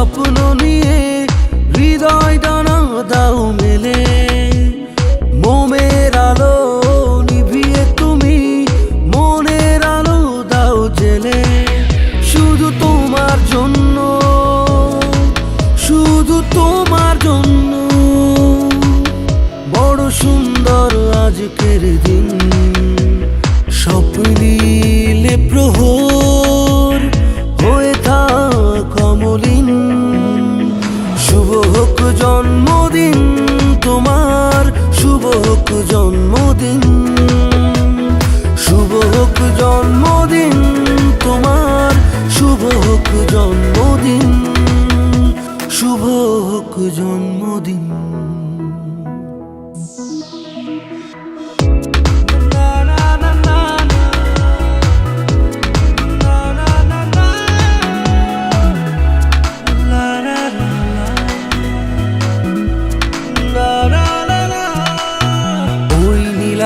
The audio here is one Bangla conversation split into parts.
স্বপ্ন নিয়ে হৃদয় ডানা দাও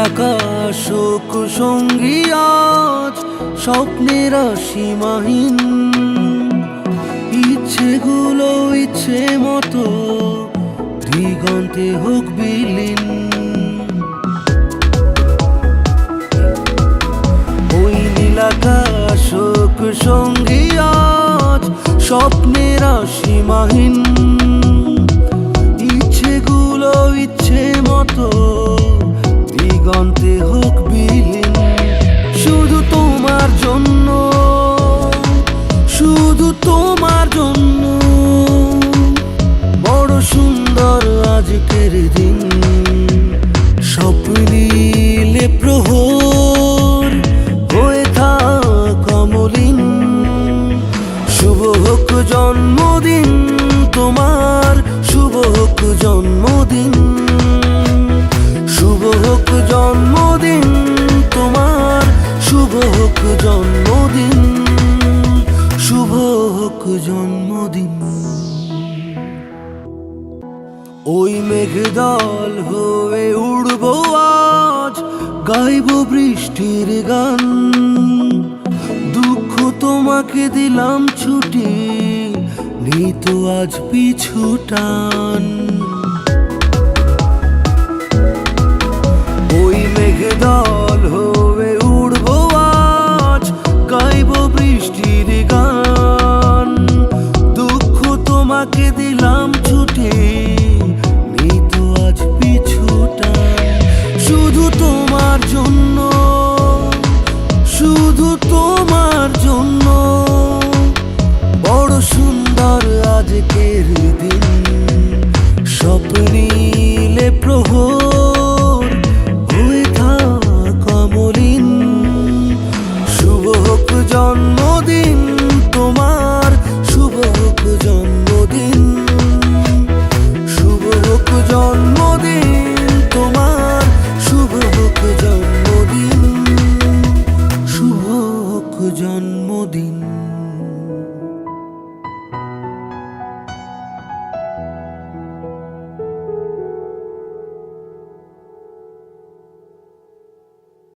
নীলাকাশ শোক সঙ্গী আজ স্বপ্নের সীমাহীন। ইচ্ছেগুলো ইচ্ছে মতো দিগন্তে হোক বিলীন। ওই নীলাকাশ শোক সঙ্গী আজ স্বপ্নের সীমাহীন। ইচ্ছেগুলো ইচ্ছে মতো শুধু তোমার জন্য। বড় সুন্দর আজকের দিন। স্বপ্নীলে প্রহর হয়ে শুভ হোক জন্মদিন তোমার, শুভ হোক জন্মদিন। শুভ হোক জন্মদিন তোমার, শুভ হোক জন্মদিন। জন্মদিন। ওই মেঘদল হয়ে উড়বো আজ, গাইব বৃষ্টির গান। দুঃখ তোমাকে দিলাম ছুটি, নিত আজ পিছু টান। ওই মেঘদল তাকে দিলাম আজ পিছুটা। শুধু তোমার জন্য, শুধু তোমার জন্য। বড় সুন্দর আজকের দিন স্বপ্নিলে প্রহর